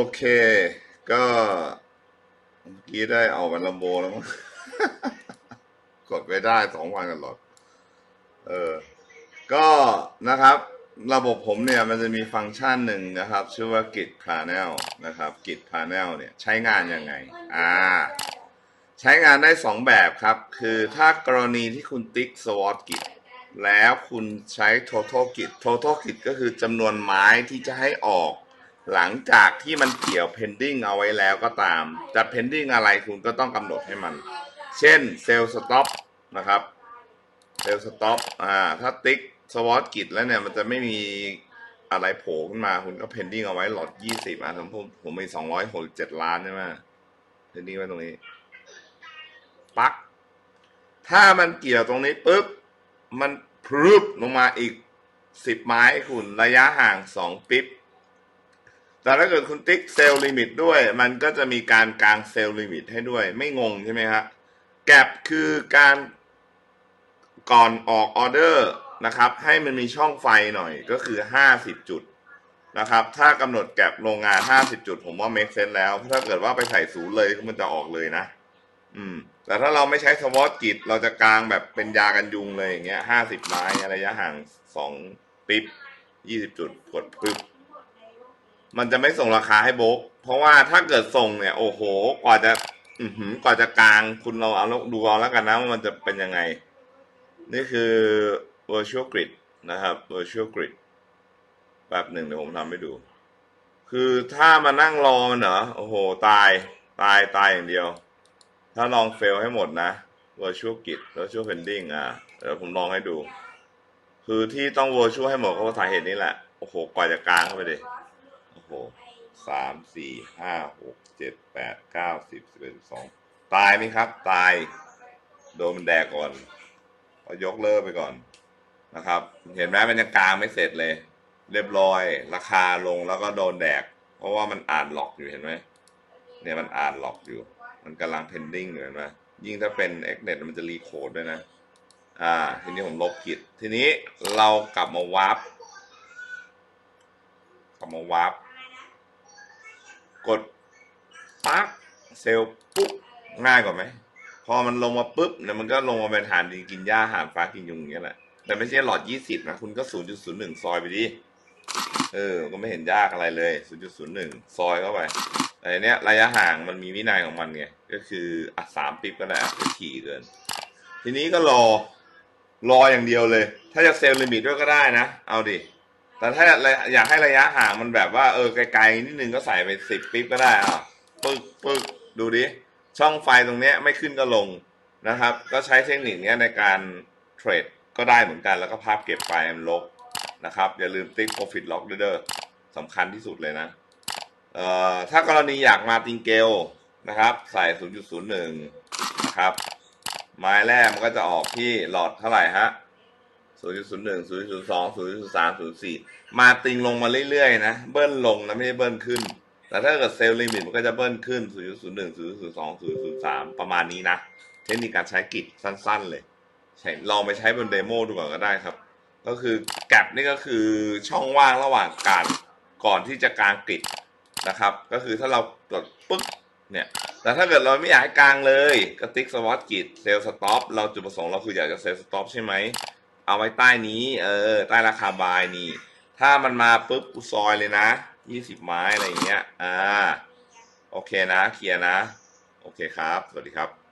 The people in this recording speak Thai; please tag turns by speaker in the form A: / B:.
A: โอเค ก็เมื่อกี้ได้เอาวันลำโบแล้วมั้ง กดไปได้สองวันกันหรอเออ ก็นะครับ ระบบผมเนี่ยมันจะมีฟังก์ชันหนึ่งนะครับ ชื่อว่า Git Panel นะครับ Git Panel เนี่ยใช้งานยังไง อ่า ใช้งานได้สองแบบครับ คือถ้ากรณีที่คุณติ๊ก SWOT Git แล้วคุณใช้ Total Git Total Git ก็คือจำนวนไม้ที่จะให้ออก หลังจากที่มันเกี่ยว pending เอาไว้แล้วก็ตาม จะ pending อะไรคุณก็ต้องกำหนดให้มัน เช่น Sell Stop นะครับ Sell Stop อ่าถ้าติ๊ก SWOT Git แล้วเนี่ย มันจะไม่มีอะไรโผล่ขึ้นมา คุณก็ pending เอาไว้หลอด 20อะสมมติผมมี267 ล้านใช่ไหม pending ไว้ตรงนี้ ปัก ถ้ามันเกี่ยวตรงนี้ปุ๊บ มันพรึบลงมาอีก 10 ไม้คุณระยะห่าง 2 ปิ๊บ แต่ถ้าเกิดคุณติ๊กเซลล์ลิมิตด้วย มันก็จะมีการกางเซลล์ลิมิตให้ด้วย ไม่งงใช่ไหมฮะแกลบคือการก่อนออกออเดอร์นะครับ ให้มันมีช่องไฟหน่อยก็คือ 50 จุดนะครับ ถ้ากำหนดแกลบโรงงาน 50 จุด ผมว่า make sense แล้ว ถ้าเกิดว่าไปใส่ศูนย์เลยมันจะออกเลยนะ อืม แต่ถ้าเราไม่ใช้สวอตกิจเราจะกางแบบเป็นยากันยุงเลยอย่างเงี้ย 50 ไม้ระยะห่าง 2 ปิ๊บ 20 จุด กดปึ๊บ มันจะไม่ส่งราคาให้โบกเพราะว่าถ้าเกิดส่งเนี่ย โอ้โห กว่าจะ อือหือกว่าจะกลางคุณเราเอาล้วดูเอาแล้วกันนะว่ามันจะเป็นยังไง นี่คือ virtual grid นะครับ virtual grid แบบหนึ่งเดี๋ยวผมทำให้ดู คือถ้ามานั่งรอมันเหรอโอ้โห ตายตายตายอย่างเดียว ถ้าลองเฟลให้หมดนะ virtual grid virtual pending อะเดี๋ยวผมลองให้ดู คือที่ต้อง virtual ให้หมดก็เพราะสาเหตุนี้แหละ โอ้โห กว่าจะกลางเข้าไปดิ โอ้โหสามสี่ห้าหกเจ็ดแปดเก้าสิบสิบเอ็ดสิบสองตายไหมครับ ตาย โดนมันแดกก่อนเอยกเลิกไปก่อนนะครับ เห็นไหมมันยังกลางไม่เสร็จเลย เรียบร้อย ราคาลงแล้วก็โดนแดก เพราะว่ามันอ่านหลอกอยู่เห็นไหมเนี่ยมันอ่านหลอกอยู่ มันกำลัง pending อยู่เห็นไหมยิ่งถ้าเป็น xnet มันจะรีโคดด้วยนะ อ่า ทีนี้ผมลบผิดทีนี้เรากลับมาวาร์ปกลับมาวาร์ป กดปั๊กเซลล์ปุ๊บง่ายกว่าไหมพอมันลงมาปุ๊บเนี่ยมันก็ลงมาเป็นฐานดินกินหญ้าหารฟ้ากินยุงอย่างเงี้ยแหละแต่ไม่ใช่หลอดยี่สิบนะคุณก็ศูนย์จุดศูนย์หนึ่งซอยไปดิเออ ก็ไม่เห็นยากอะไรเลยศูนย์จุดศูนย์หนึ่งซอยเข้าไปแต่อันเนี้ยระยะห่างมันมีวินัยของมันไงก็คืออะสามปิ๊บก็ได้อะถี่เกิน ทีนี้ก็รอรออย่างเดียวเลย ถ้าจะเซลล์ลิมิตด้วยก็ได้นะ เอาดิ แต่ถ้าอยากให้ระยะห่างมันแบบว่าเออไกลๆนิดนึงก็ใส่ไปสิบปิ๊บก็ได้อะปึ๊กปึ๊กดูดิ ช่องไฟตรงเนี้ยไม่ขึ้นก็ลงนะครับ ก็ใช้เทคนิคนี้ในการเทรดก็ได้เหมือนกันแล้วก็ภาพเก็บไฟมันลบนะครับ อย่าลืมติ๊ก profit lock ด้วยเด้อสำคัญที่สุดเลยนะเอ่อถ้ากรณีอยากมาติงเกลนะครับ ใส่ 0.01นะครับไม้แรกมันก็จะออกที่หลอดเท่าไหร่ฮะ 0.01 0.02 0.03 0.4มาติงลงมาเรื่อยๆนะ เบิ้ลลงนะไม่ใช่เบิ้ลขึ้น แต่ถ้าเกิดเซลล์ลิมิตมันก็จะเบิ้ลขึ้น0.01 0.02 0.03ประมาณนี้นะ เทคนิคการใช้กิจสั้นๆเลยใช้ลองไปใช้บนเดโมดูก่อนก็ได้ครับ ก็คือแกลบนี่ก็คือช่องว่างระหว่างการก่อนที่จะกลางกริดนะครับ ก็คือถ้าเรากดปึ๊กเนี่ยแต่ถ้าเกิดเราไม่อยากให้กลางเลยก็ติ๊กสวอตกิจเซลล์สต็อปเราจุดประสงค์เราคืออยากจะเซลล์สต็อปใช่ไหม เอาไว้ใต้นี้ เออ ใต้ราคาบายนี่ ถ้ามันมาปุ๊บกูซอยเลยนะยี่สิบไม้อะไรอย่างเงี้ย อ่า โอเคนะ เคลียร์นะ โอเคครับ สวัสดีครับ